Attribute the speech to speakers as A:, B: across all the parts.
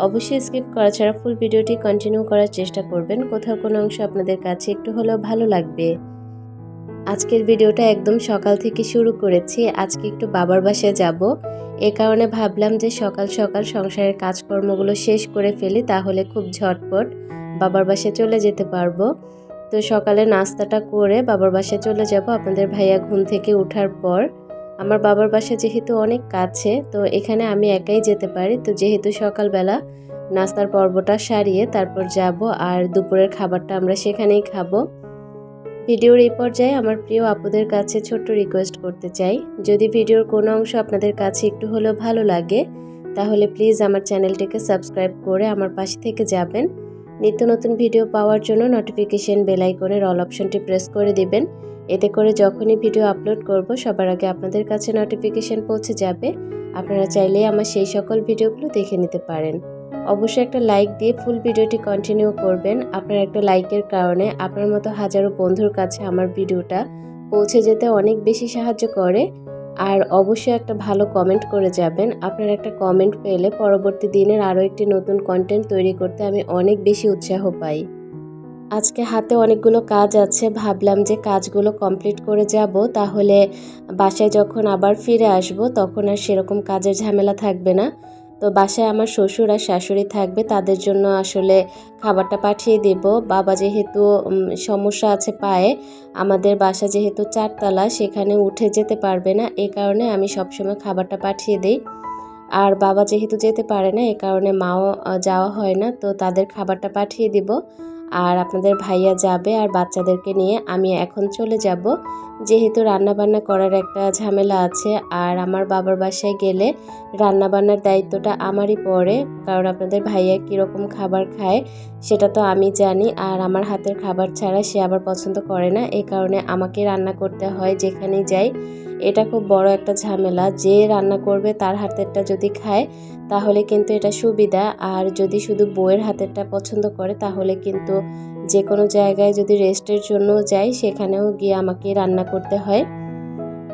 A: অবশ্যই স্কিপ করা ছাড়া ফুল ভিডিওটি কন্টিনিউ করার চেষ্টা করবেন। কোথাও কোনো অংশ আপনাদের কাছে একটু হলেও ভালো লাগবে। আজকের ভিডিওটা একদম সকাল থেকে শুরু করেছি। আজকে একটু বাবার বাসায় যাব। এ কারণে ভাবলাম যে সকাল সকাল সংসারের কাজকর্মগুলো শেষ করে ফেলি, তাহলে খুব ঝটপট বাবার বাসায় চলে যেতে পারব। তো সকালে নাস্তাটা করে বাবার বাসায় চলে যাব। আপনাদের ভাইয়া ঘুম থেকে ওঠার পর আমার বাবার বাসা যেহেতু অনেক কাছে, তো এখানে আমি একাই যেতে পারি। তো যেহেতু সকালবেলা নাস্তার পর্বটা সারিয়ে তারপর যাব আর দুপুরের খাবারটা আমরা সেখানেই খাব। ভিডিওর এই পর্যায়ে আমার প্রিয় আপুদের কাছে ছোট্ট রিকোয়েস্ট করতে চাই। যদি ভিডিওর কোনো অংশ আপনাদের কাছে একটু হলেও ভালো লাগে, তাহলে প্লিজ আমার চ্যানেলটিকে সাবস্ক্রাইব করে আমার পাশে থেকে যাবেন। নিত্য নতুন ভিডিও পাওয়ার জন্য নোটিফিকেশন বেল আইকনের অল অপশনটি প্রেস করে দিবেন। এতে করে যখনই ভিডিও আপলোড করব, সবার আগে আপনাদের কাছে নোটিফিকেশন পৌঁছে যাবে। আপনারা চাইলেই আমার সেই সকল ভিডিওগুলো দেখে নিতে পারেন। অবশ্যই একটা লাইক দিয়ে ফুল ভিডিওটি কন্টিনিউ করবেন। আপনার একটা লাইকের কারণে আপনার মতো হাজারো বন্ধুর কাছে আমার ভিডিওটা পৌঁছে যেতে অনেক বেশি সাহায্য করে। আর অবশ্যই একটা ভালো কমেন্ট করে যাবেন। আপনার একটা কমেন্ট পেলে পরবর্তী দিনের আরও একটি নতুন কন্টেন্ট তৈরি করতে আমি অনেক বেশি উৎসাহ পাই। আজকে হাতে অনেকগুলো কাজ আছে, ভাবলাম যে কাজগুলো কমপ্লিট করে যাব, তাহলে বাসায় যখন আবার ফিরে আসব, তখন আর সেরকম কাজের ঝামেলা থাকবে না। তো বাসায় আমার শ্বশুর আর শাশুড়ি থাকবে, তাদের জন্য আসলে খাবারটা পাঠিয়ে দেব। বাবা যেহেতু সমস্যা আছে পায়ে, আমাদের বাসা যেহেতু চারতলা, সেখানে উঠে যেতে পারবে না, এ কারণে আমি সবসময় খাবারটা পাঠিয়ে দিই। আর বাবা যেহেতু যেতে পারে না, এ কারণে মাও যাওয়া হয় না, তো তাদের খাবারটা পাঠিয়ে দিব। আর আপনাদের ভাইয়া যাবে আর বাচ্চাদেরকে নিয়ে আমি এখন চলে যাব। যেহেতু রান্নাবান্না করার একটা ঝামেলা আছে, আর আমার বাবার বাসায় গেলে রান্নাবান্নার দায়িত্বটা আমারই পড়ে, কারণ আপনাদের ভাইয়া কীরকম খাবার খায় সেটা তো আমি জানি, আর আমার হাতের খাবার ছাড়া সে আবার পছন্দ করে না। এই কারণে আমাকে রান্না করতে হয় যেখানেই যাই। এটা খুব বড় একটা ঝামেলা। যে রান্না করবে তার হাতেরটা যদি খায়, তাহলে কিন্তু এটা সুবিধা। আর যদি শুধু বইয়ের হাতেরটা পছন্দ করে, তাহলে কিন্তু যে কোনো জায়গায় যদি রেস্টের জন্য যাই, সেখানেও গিয়ে আমাকে রান্না করতে হয়।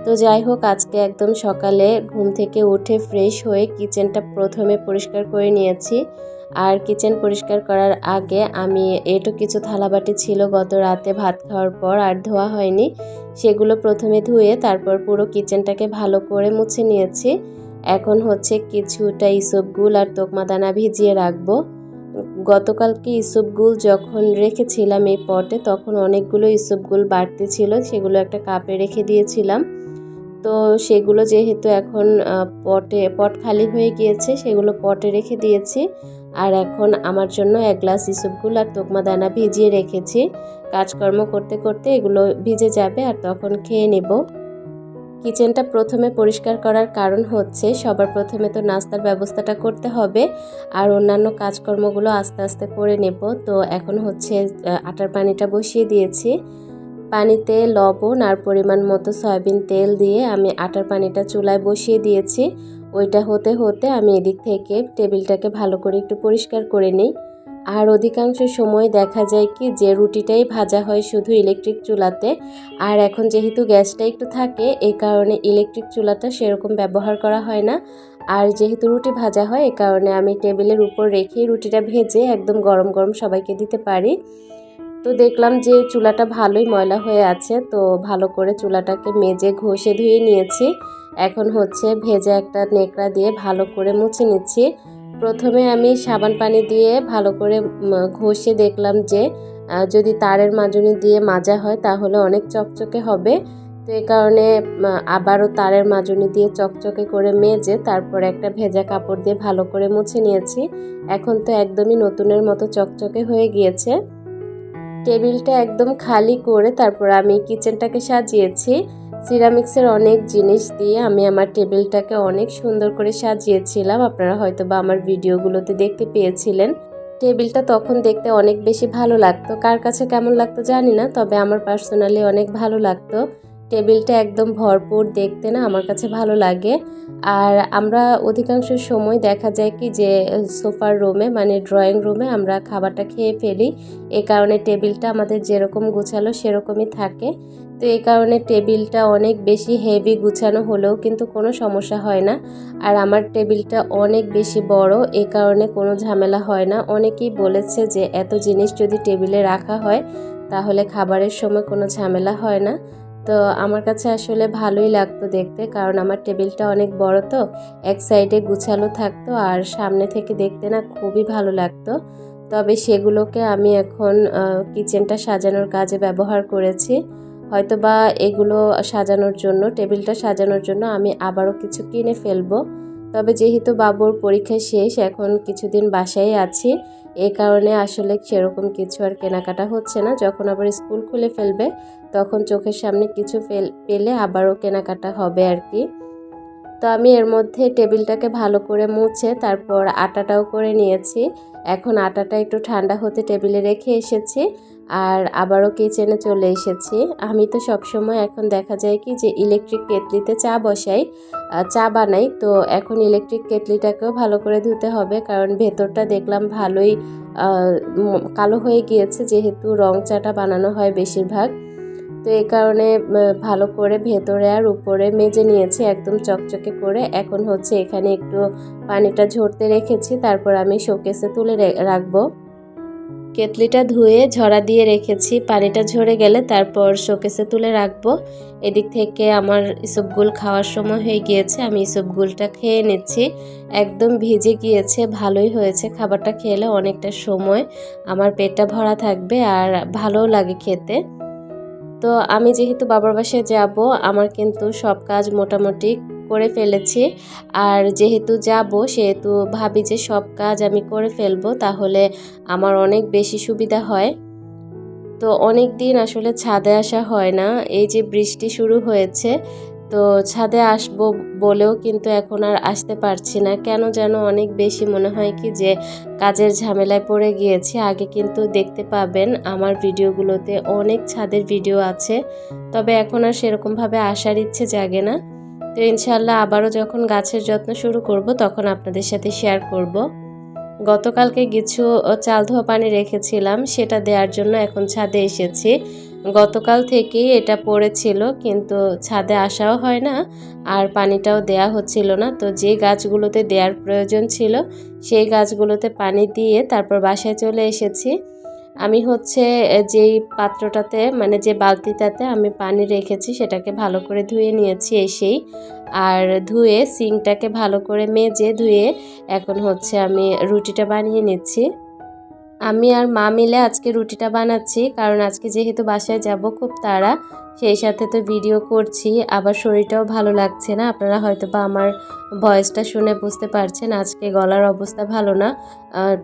A: তো যাই হোক, আজকে একদম সকালে ঘুম থেকে উঠে ফ্রেশ হয়ে কিচেনটা প্রথমে পরিষ্কার করে নিয়েছি। আর কিচেন পরিষ্কার করার আগে আমি এটো কিছু থালাবাটি ছিল গত রাতে ভাত খাওয়ার পর, আর ধোয়া হয়নি। সেগুলো প্রথমে ধুয়ে তারপর পুরো কিচেনটাকে ভালো করে মুছে নিয়েছি। এখন হচ্ছে কিছুটা ইসবগুল আর তোকমাদানা ভিজিয়ে রাখব। গতকালকে ইসবগুল যখন রেখেছিলাম এই পটে, তখন অনেকগুলো ইসবগুল বাড়তে ছিল, সেগুলো একটা কাপে রেখে দিয়েছিলাম। তো সেগুলো যেহেতু এখন পটে, পট খালি হয়ে গিয়েছে, সেগুলো পটে রেখে দিয়েছি। আর এখন আমার জন্য এক গ্লাস ইসবগুল আর তোকমা দানা ভিজিয়ে রেখেছি। কাজকর্ম করতে করতে এগুলো ভিজে যাবে আর তখন খেয়ে নেব। কিচেনটা প্রথমে পরিষ্কার করার কারণ হচ্ছে সবার প্রথমে তো নাস্তার ব্যবস্থাটা করতে হবে আর অন্যান্য কাজকর্মগুলো আস্তে আস্তে করে নেব। তো এখন হচ্ছে আটার পানিটা বসিয়ে দিয়েছি। পানিতে লবণ আর পরিমাণ মতো সয়াবিন তেল দিয়ে আমি আটার পানিটা চুলায় বসিয়ে দিয়েছি। ওইটা হতে হতে আমি এদিক থেকে টেবিলটাকে ভালো করে একটু পরিষ্কার করে নিই। আর অধিকাংশ সময় দেখা যায় কি যে রুটিটাই ভাজা হয় শুধু ইলেকট্রিক চুলাতে। আর এখন যেহেতু গ্যাসটা একটু থাকে এই কারণে ইলেকট্রিক চুলাটা সেরকম ব্যবহার করা হয় না। আর যেহেতু রুটি ভাজা হয় এই কারণে আমি টেবিলের উপর রেখেই রুটিটা ভেজে একদম গরম গরম সবাইকে দিতে পারি। তো দেখলাম যে চুলাটা ভালোই ময়লা হয়ে আছে, তো ভালো করে চুলাটাকে মেজে ঘষে ধুয়ে নিয়েছি। এখন হচ্ছে ভেজে একটা নেকড়া দিয়ে ভালো করে মুছে নিচ্ছি। প্রথমে আমি সাবান পানি দিয়ে ভালো করে ঘষে দেখলাম যে যদি তারের মাজনি দিয়ে মাজা হয় তাহলে অনেক চকচকে হবে। তো এই কারণে আবারও তারের মাজনি দিয়ে চকচকে করে মেজে তারপর একটা ভেজা কাপড় দিয়ে ভালো করে মুছে নিয়েছি। এখন তো একদমই নতুনের মতো চকচকে হয়ে গিয়েছে। টেবিলটা একদম খালি করে তারপর আমি কিচেনটাকে সাজিয়েছি। সিরামিক্সের অনেক জিনিস দিয়ে আমি আমার টেবিলটাকে অনেক সুন্দর করে সাজিয়েছিলাম। আপনারা হয়তো বা আমার ভিডিওগুলোতে দেখতে পেয়েছিলেন। টেবিলটা তখন দেখতে অনেক বেশি ভালো লাগতো। কার কাছে কেমন লাগতো জানি না, তবে আমার পার্সোনালি অনেক ভালো লাগতো। টেবিলটা একদম ভরপুর দেখতে না আমার কাছে ভালো লাগে। আর আমরা অধিকাংশ সময় দেখা যায় কি যে, সোফার রুমে মানে ড্রয়িং রুমে আমরা খাবারটা খেয়ে ফেলি। এই কারণে টেবিলটা আমাদের যেরকম গুছালো সেরকমই থাকে। তো এই কারণে টেবিলটা অনেক বেশি হেভি গুছানো হলেও কিন্তু কোনো সমস্যা হয় না। আর আমার টেবিলটা অনেক বেশি বড়, এ কারণে কোনো ঝামেলা হয় না। অনেকেই বলেছে যে, এত জিনিস যদি টেবিলে রাখা হয়, তাহলে খাবারের সময় কোনো ঝামেলা হয় না। তো আমার কাছে আসলে ভালোই লাগতো দেখতে, কারণ আমার টেবিলটা অনেক বড় তো, এক সাইডে গুছালো থাকতো আর সামনে থেকে দেখতে না খুবই ভালো লাগতো। তবে সেগুলোকে আমি এখন কিচেনটা সাজানোর কাজে ব্যবহার করেছি। হয়তো বা এগুলো সাজানোর জন্য, টেবিলটা সাজানোর জন্য আমি আবারও কিছু কিনে ফেলব। তবে যেহেতু বাবুর পরীক্ষা শেষ, এখন কিছুদিন বাসায় আছি। এই কারণে আসলে সেরকম কিছু আর কেনাকাটা হচ্ছে না। যখন আবার স্কুল খুলে ফেলবে, তখন চোখের সামনে কিছু পেলে আবারও কেনাকাটা হবে আর কি। তো আমি এর মধ্যে টেবিলটাকে ভালো করে মুছে, তারপর আটাটাও করে নিয়েছি। এখন আটাটা একটু ঠান্ডা হতে টেবিলে রেখে এসেছি। আর আবারও কিচেনে চলে এসেছি। আমি তো সবসময় এখন দেখা যায় কি যে ইলেকট্রিক কেটলিতে চা বসাই চা বানাই। তো এখন ইলেকট্রিক কেটলিটাকেও ভালো করে ধুতে হবে কারণ ভেতরটা দেখলাম ভালোই কালো হয়ে গিয়েছে যেহেতু রং চাটা বানানো হয় বেশিরভাগ। তো এই কারণে ভালো করে ভেতরে আর উপরে মেজে নিয়েছি একদম চকচকে করে। এখন হচ্ছে এখানে একটু পানিটা ঝরতে রেখেছি, তারপর আমি শোকেসে তুলে রাখব। কেতলিটা ধুয়ে ঝরা দিয়ে রেখেছি, পানিটা ঝরে গেলে তারপর শোকেসে তুলে রাখব। এদিক থেকে আমার ইসবগুল খাওয়ার সময় হয়ে গিয়েছে, আমি ইসবগুলটা খেয়ে নিচ্ছি। একদম ভিজে গিয়েছে, ভালোই হয়েছে খাবারটা খেলে অনেকটা সময় আমার পেটটা ভরা থাকবে আর ভালোও লাগে খেতে। তো আমি যেহেতু বাবার বাসায় যাব, আমার কিন্তু সব কাজ মোটামুটি করে ফেলেছি। আর যেহেতু যাব, সেহেতু ভাবি যে সব কাজ আমি করে ফেলব, তাহলে আমার অনেক বেশি সুবিধা হয়। তো অনেক দিন আসলে ছাদে আসা হয় না। এই যে বৃষ্টি শুরু হয়েছে, তো ছাদে আসব বলেও কিন্তু এখন আর আসতে পারছি না। কেন যেন অনেক বেশি মনে হয় কি যে কাজের ঝামেলায় পড়ে গিয়েছি। আগে কিন্তু দেখতে পাবেন, আমার ভিডিওগুলোতে অনেক ছাদের ভিডিও আছে। তবে এখন আর সেরকমভাবে আসার ইচ্ছে জাগে না। তো ইনশাল্লাহ আবারও যখন গাছের যত্ন শুরু করব, তখন আপনাদের সাথে শেয়ার করব। গতকালকে কিছু চাল ধোয়া পানি রেখেছিলাম, সেটা দেওয়ার জন্য এখন ছাদে এসেছি। গতকাল থেকেই এটা পড়েছিল, কিন্তু ছাদে আসাও হয় না, আর পানিটাও দেয়া হচ্ছিল না। তো যে গাছগুলোতে দেওয়ার প্রয়োজন ছিল, সেই গাছগুলোতে পানি দিয়ে তারপর বাসায় চলে এসেছি। আমি হচ্ছে যেই পাত্রটাতে মানে যে বালতিটাতে আমি পানি রেখেছি, সেটাকে ভালো করে ধুয়ে নিয়েছি এসেই। আর ধুয়ে সিংটাকে ভালো করে মেজে ধুয়ে এখন হচ্ছে আমি রুটিটা বানিয়ে নিচ্ছি। আমি আর মা মিলে আজকে রুটিটা বানাচ্ছি, কারণ আজকে যেহেতু বাসায় যাব খুব তাড়া, সেই সাথে তো ভিডিও করছি, আবার শরীরটাও ভালো লাগছে না। আপনারা হয়তো বা আমার ভয়েসটা শুনে বুঝতে পারছেন, আজকে গলার অবস্থা ভালো না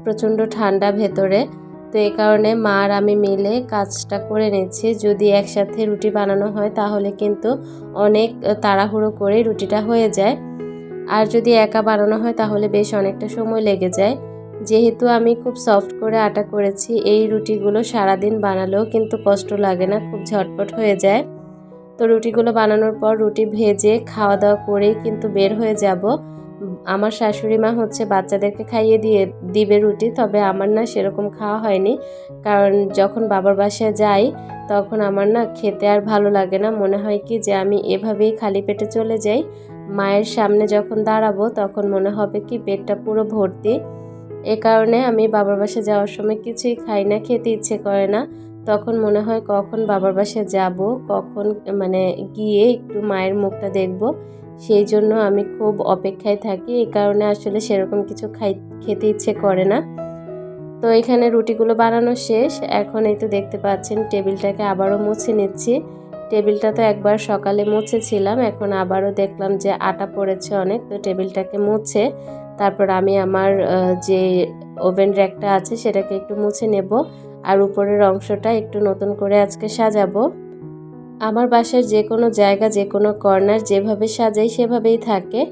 A: প্রচণ্ড ঠান্ডা ভেতরে। তো এই কারণে মা আর আমি মিলে কাজটা করে নিচ্ছি। যদি একসাথে রুটি বানানো হয়, তাহলে কিন্তু অনেক তাড়াহুড়ো করে রুটিটা হয়ে যায়। আর যদি একা বানানো হয়, তাহলে বেশ অনেকটা সময় লেগে যায়। যেহেতু আমি খুব সফট করে আটা করেছি, এই রুটিগুলো সারাদিন বানালেও কিন্তু কষ্ট লাগে না, খুব ঝটপট হয়ে যায়। তো রুটিগুলো বানানোর পর রুটি ভেজে খাওয়া দাওয়া করেই কিন্তু বের হয়ে যাব। আমার শাশুড়ি মা হচ্ছে বাচ্চাদেরকে খাইয়ে দিয়ে দিবে রুটি, তবে আমার না সেরকম খাওয়া হয়নি। কারণ যখন বাবার বাসায় যাই, তখন আমার না খেতে আর ভালো লাগে না। মনে হয় কি যে আমি এভাবেই খালি পেটে চলে যাই। মায়ের সামনে যখন দাঁড়াবো, তখন মনে হবে কি পেটটা পুরো ভর্তি। এ কারণে আমি বাবার বাসায় যাওয়ার সময় কিছুই খাই না, খেতে ইচ্ছে করে না। তখন মনে হয় কখন বাবার বাসায় যাব, কখন মানে গিয়ে একটু মায়ের মুখটা দেখব। সেই জন্য আমি খুব অপেক্ষায় থাকি। এই কারণে আসলে সেরকম কিছু খাই, খেতে ইচ্ছে করে না। তো এখানে রুটিগুলো বানানো শেষ। এখন এই তো দেখতে পাচ্ছেন, টেবিলটাকে আবারও মুছে নিচ্ছি। টেবিলটা তো একবার সকালে মুছেছিলাম, এখন আবারও দেখলাম যে আটা পড়েছে অনেক, তো টেবিলটাকে মুছে তারপর আমি আমার যে ওভেন র্যাকটা আছে সেটাকে একটু মুছে নেব। আর উপরের অংশটা একটু নতুন করে আজকে সাজাবো। আমার বাসার যে কোনো জায়গা যে কোনো কর্নার যেভাবে সাজাই সেভাবেই থাকে।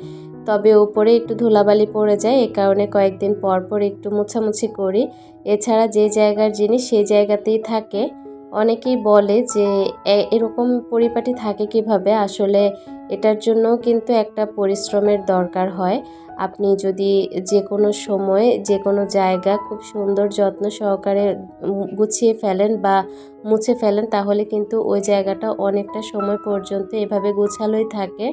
A: তবে উপরে একটু ধুলাবালি পড়ে যায়, এ কারণে কয়েকদিন পর পর একটু মুছামুছি করি। এছাড়া যে জায়গার জিনিস সেই জায়গাতেই থাকে। অনেকেই বলে যে এরকম পরিপাটি থাকে কীভাবে? আসলে এটার জন্য কিন্তু একটা পরিশ্রমের দরকার হয়। আপনি যদি যে কোনো সময় যে কোনো জায়গা খুব সুন্দর যত্ন সহকারে গুছিয়ে ফেলেন বা মুছে ফেলেন, তাহলে কিন্তু ওই জায়গাটা অনেকটা সময় পর্যন্ত এভাবে গুছালোই থাকে।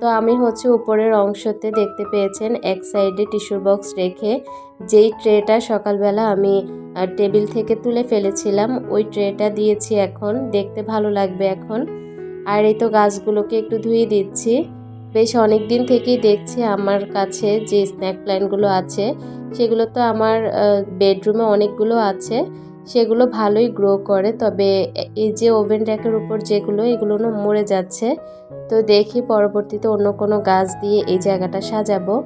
A: তো আমি হচ্ছে উপরের অংশতে দেখতে পেয়েছেন, এক সাইডে টিস্যুর বক্স রেখে যেই ট্রেটা সকালবেলা আমি টেবিল থেকে তুলে ফেলেছিলাম, ওই ট্রেটা দিয়েছি এখন, দেখতে ভালো লাগবে এখন। আর এই তো গাছগুলোকে একটু ধুয়ে দিচ্ছি। বেশ অনেক দিন থেকেই দেখছি আমার কাছে যে স্ন্যাক প্ল্যান্টগুলো আছে, সেগুলো তো আমার বেডরুমে অনেকগুলো আছে, সেগুলো ভালোই গ্রো করে। তবে এই যে ওভেন র্যাকের উপর যেগুলো, এগুলো না মরে যাচ্ছে। তো দেখি পরবর্তীতে অন্য কোনো গাছ দিয়ে এই জায়গাটা সাজাবো।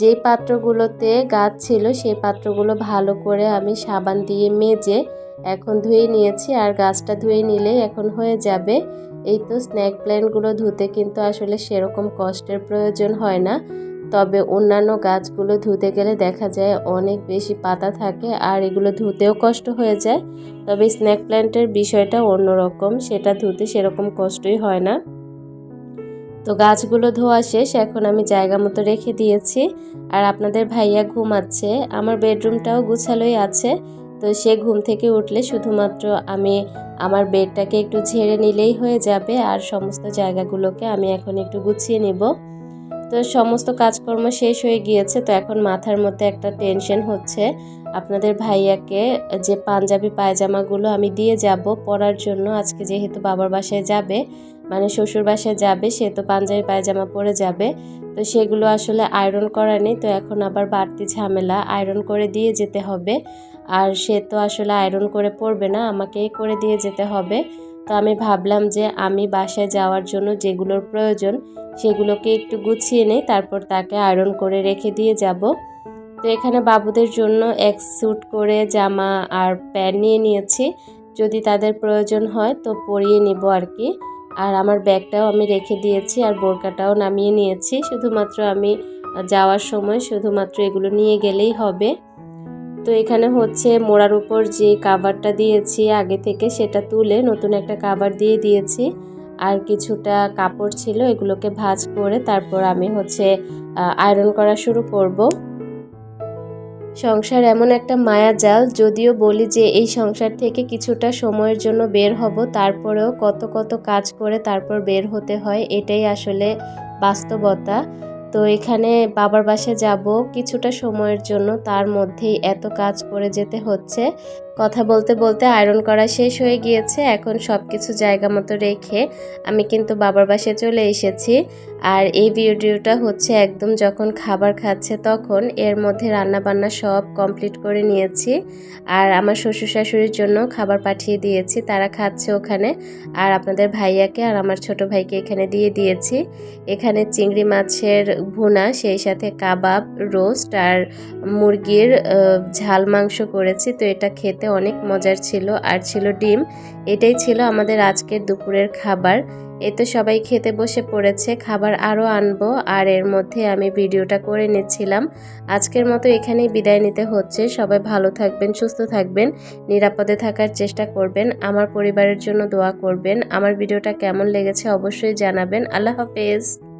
A: যে পাত্রগুলোতে গাছ ছিল, সেই পাত্রগুলো ভালো করে আমি সাবান দিয়ে মেজে এখন ধুয়ে নিয়েছি, আর গাছটা ধুয়ে নিলেই এখন হয়ে যাবে। এই তো স্ন্যাক প্ল্যান্টগুলো ধুতে কিন্তু আসলে সেরকম কষ্টের প্রয়োজন হয় না। তবে অন্যান্য গাছগুলো ধুতে গেলে দেখা যায় অনেক বেশি পাতা থাকে আর এগুলো ধুতেও কষ্ট হয়ে যায়। তবে স্ন্যাক প্ল্যান্টের বিষয়টা অন্যরকম, সেটা ধুতে সেরকম কষ্টই হয় না। তো গাছগুলো ধোয়া শেষ, এখন আমি জায়গা মতো রেখে দিয়েছি। আর আপনাদের ভাইয়া ঘুমাচ্ছে, আমার বেডরুমটাও গুছালোই আছে। তো সে ঘুম থেকে উঠলে শুধুমাত্র আমি আমার বেডটাকে একটু ঝেড়ে নিলেই হয়ে যাবে আর সমস্ত জায়গাগুলোকে আমি এখন একটু গুছিয়ে নিব। তো সমস্ত কাজকর্ম শেষ হয়ে গিয়েছে, তো এখন মাথার মধ্যে একটা টেনশন হচ্ছে। আপনাদের ভাইয়াকে যে পাঞ্জাবি পায়জামাগুলো আমি দিয়ে যাব পরার জন্য, আজকে যেহেতু বাবার বাসায় যাবে মানে শ্বশুর বাসায় যাবে, সে তো পাঞ্জাবি পায়জামা পরে যাবে। তো সেগুলো আসলে আয়রন করা নেই, তো এখন আবার বাড়তি ঝামেলা আয়রন করে দিয়ে যেতে হবে। আর সে তো আসলে আয়রন করে পরবে না, আমাকেই করে দিয়ে যেতে হবে। তো আমি ভাবলাম যে আমি বাসায় যাওয়ার জন্য যেগুলোর প্রয়োজন, সেগুলোকে একটু গুছিয়ে নেই, তারপর তাকে আয়রন করে রেখে দিয়ে যাব। তো এখানে বাবুদের জন্য এক স্যুট করে জামা আর প্যান্ট নিয়ে নিয়েছি। যদি তাদের প্রয়োজন হয় তো পরিয়ে নিব আর কি। আর আমার ব্যাগটাও আমি রেখে দিয়েছি আর বোরকাটাও নামিয়ে নিয়েছি। শুধুমাত্র আমি যাওয়ার সময় শুধুমাত্র এগুলো নিয়ে গেলেই হবে। তো এখানে হচ্ছে মোড়ার উপর যে কাভারটা দিয়েছি, আগে থেকে সেটা তুলে নতুন একটা কাভার দিয়ে দিয়েছি। আর কিছুটা কাপড় ছিল, এগুলোকে ভাজ করে তারপর আমি হচ্ছে আয়রন করা শুরু করব। সংসার এমন একটা মায়া জাল, যদিও বলি যে এই সংসার থেকে কিছুটা সময়ের জন্য বের হব, তারপরেও কত কত কাজ করে তারপর বের হতে হয়, এটাই আসলে বাস্তবতা। তো এখানে বাবার বাসায় যাব কিছুটা সময়ের জন্য। তার মধ্যেই এত কাজ করে যেতে হচ্ছে। কথা বলতে বলতে আয়রন করা শেষ হয়ে গিয়েছে। এখন সব কিছু জায়গা মতো রেখে আমি কিন্তু বাবার বাসায় চলে এসেছি। আর এই ভিডিওটা হচ্ছে একদম যখন খাবার খাচ্ছে তখন এর মধ্যে রান্না বান্না সব কমপ্লিট করে নিয়েছি। আর আমার শ্বশুর শাশুড়ির জন্য খাবার পাঠিয়ে দিয়েছি। তারা খাচ্ছে ওখানে। আর আপনাদের ভাইয়াকে আর আমার ছোট ভাইকে এখানে দিয়ে দিয়েছি। এখানে চিংড়ি মাছের ভুনা, সেই সাথে কাবাব, রোস্ট আর মুরগির ঝাল মাংস করেছি। তো এটা খেতে অনেক মজার ছিল আর ছিল ডিম। এটাই ছিল আমাদের আজকের দুপুরের খাবার। এ তো সবাই খেতে বসে পড়েছে। খাবার আরও আনব আর এর মধ্যে আমি ভিডিওটা করে নিচ্ছিলাম। আজকের মতো এখানেই বিদায় নিতে হচ্ছে। সবাই ভালো থাকবেন, সুস্থ থাকবেন, নিরাপদে থাকার চেষ্টা করবেন, আমার পরিবারের জন্য দোয়া করবেন। আমার ভিডিওটা কেমন লেগেছে অবশ্যই জানাবেন। আল্লাহ হাফেজ।